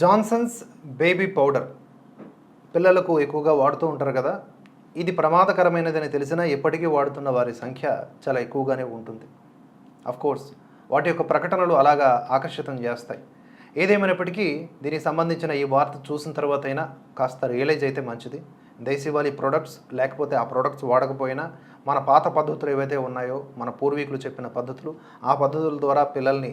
Johnson's baby powder పిల్లలకు ఎక్కువగా వాడుతూ ఉంటారు కదా ఇది ప్రమాదకరమైనదని తెలిసినా ఎప్పటికీ వాడుతున్న వారి సంఖ్య చాలా ఎక్కువగానే ఉంటుంది. కోర్స్ వాటి యొక్క ప్రకటనలు అలాగా ఆకర్షితం చేస్తాయి. ఏదేమైనప్పటికీ దీనికి సంబంధించిన ఈ వార్త చూసిన తర్వాత అయినా కాస్త రియలైజ్ అయితే మంచిది. దేశీవాళీ ప్రొడక్ట్స్ లేకపోతే ఆ ప్రొడక్ట్స్ వాడకపోయినా మన పాత పద్ధతులు ఏవైతే ఉన్నాయో మన పూర్వీకులు చెప్పిన పద్ధతులు ఆ పద్ధతుల ద్వారా పిల్లల్ని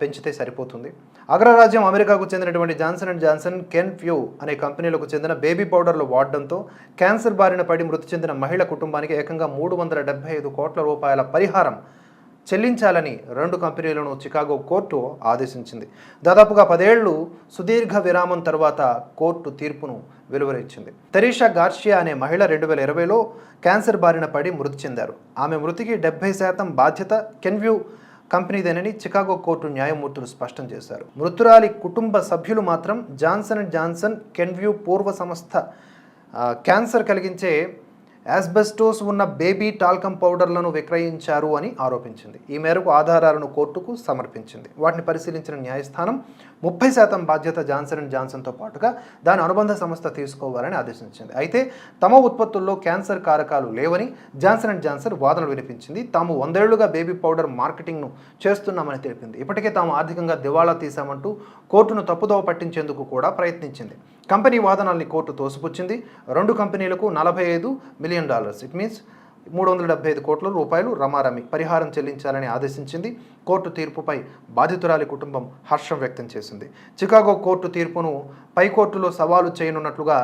పెంచితే సరిపోతుంది. అగ్రరాజ్యం అమెరికాకు చెందినటువంటి Johnson and Johnson Kenvue అనే కంపెనీలకు చెందిన బేబీ పౌడర్లు వాడడంతో క్యాన్సర్ బారిన పడి మృతి చెందిన మహిళ కుటుంబానికి ఏకంగా మూడు వందల డెబ్బై ఐదు కోట్ల రూపాయల పరిహారం చెల్లించాలని రెండు కంపెనీలను చికాగో కోర్టు ఆదేశించింది. దాదాపుగా పదేళ్ళు సుదీర్ఘ విరామం తర్వాత కోర్టు తీర్పును వెలువరించింది. తెరీషా గార్షియా అనే మహిళ రెండు వేల ఇరవైలో క్యాన్సర్ బారిన పడి మృతి చెందారు. ఆమె మృతికి డెబ్బై శాతం బాధ్యత కెన్వ్యూ కంపెనీదేనని చికాగో కోర్టు న్యాయమూర్తులు స్పష్టం చేశారు. మృతురాలి కుటుంబ సభ్యులు మాత్రం జాన్సన్ అండ్ జాన్సన్ కెన్వ్యూ పూర్వ సంస్థ క్యాన్సర్ కలిగించే యాస్బెస్టోస్ ఉన్న బేబీ టాల్కమ్ పౌడర్లను విక్రయించారు అని ఆరోపించింది. ఈ మేరకు ఆధారాలను కోర్టుకు సమర్పించింది. వాటిని పరిశీలించిన న్యాయస్థానం ముప్పై శాతం బాధ్యత జాన్సన్ అండ్ జాన్సన్తో పాటుగా దాని అనుబంధ సంస్థ తీసుకోవాలని ఆదేశించింది. అయితే తమ ఉత్పత్తుల్లో క్యాన్సర్ కారకాలు లేవని జాన్సన్ అండ్ జాన్సన్ వాదనలు వినిపించింది. తాము వందేళ్ళుగా బేబీ పౌడర్ మార్కెటింగ్ను చేస్తున్నామని తెలిపింది. ఇప్పటికే తాము ఆర్థికంగా దివాళా తీశామంటూ కోర్టును తప్పుదోవ పట్టించేందుకు కూడా ప్రయత్నించింది. కంపెనీ వాదనల్ని కోర్టు తోసిపుచ్చింది. రెండు కంపెనీలకు నలభై ఐదు million million dollars it means మూడు వందల డెబ్బై ఐదు కోట్ల రూపాయలు రమారమి పరిహారం చెల్లించాలని ఆదేశించింది. కోర్టు తీర్పుపై బాధితురాలి కుటుంబం హర్షం వ్యక్తం చేసింది. చికాగో కోర్టు తీర్పును పై కోర్టులో సవాలు చేయనున్నట్లుగా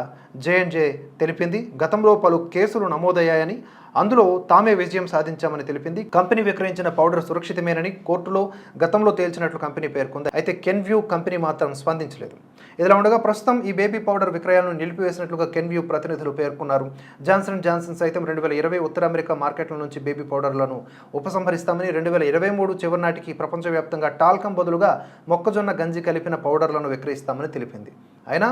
జేఎన్జే తెలిపింది. గతంలో పలు కేసులు నమోదయ్యాయని అందులో తామే విజయం సాధించామని తెలిపింది. కంపెనీ విక్రయించిన పౌడర్ సురక్షితమేనని కోర్టులో గతంలో తేల్చినట్లు కంపెనీ పేర్కొంది. అయితే కెన్వ్యూ కంపెనీ మాత్రం స్పందించలేదు. ఇదిలా ఉండగా ప్రస్తుతం ఈ బేబీ పౌడర్ విక్రయాలను నిలిపివేసినట్లుగా కెన్వ్యూ ప్రతినిధులు పేర్కొన్నారు. జాన్సన్ జాన్సన్ సైతం రెండు వేల ఇరవై ఉత్తర అమెరికా మార్కెట్ల నుంచి బేబీ పౌడర్లను ఉపసంహరిస్తామని రెండు వేల ఇరవై మూడు చివరి నాటికి ప్రపంచవ్యాప్తంగా టాల్కం బదులుగా మొక్కజొన్న గంజి కలిపిన పౌడర్లను విక్రయిస్తామని తెలిపింది. అయినా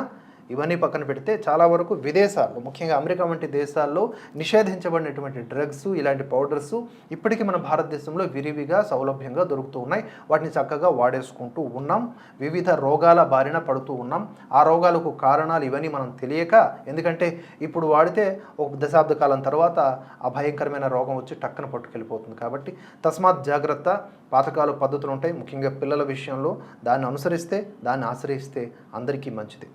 ఇవన్నీ పక్కన పెడితే చాలా వరకు విదేశాల్లో ముఖ్యంగా అమెరికా వంటి దేశాల్లో నిషేధించబడినటువంటి డ్రగ్స్ ఇలాంటి పౌడర్స్ ఇప్పటికీ మన భారతదేశంలో విరివిగా సౌలభ్యంగా దొరుకుతూ ఉన్నాయి. వాటిని చక్కగా వాడేసుకుంటూ ఉన్నాం. వివిధ రోగాల బారిన పడుతూ ఉన్నాం. ఆ రోగాలకు కారణాలు ఇవన్నీ మనం తెలియక ఎందుకంటే ఇప్పుడు వాడితే ఒక దశాబ్ద కాలం తర్వాత ఆ భయంకరమైన రోగం వచ్చి టక్కన పట్టుకెళ్ళిపోతుంది కాబట్టి తస్మాత్ జాగ్రత్త. పాతకాల పద్ధతులు ఉంటాయి. ముఖ్యంగా పిల్లల విషయంలో దాన్ని అనుసరిస్తే దాన్ని ఆశ్రయిస్తే అందరికీ మంచిది.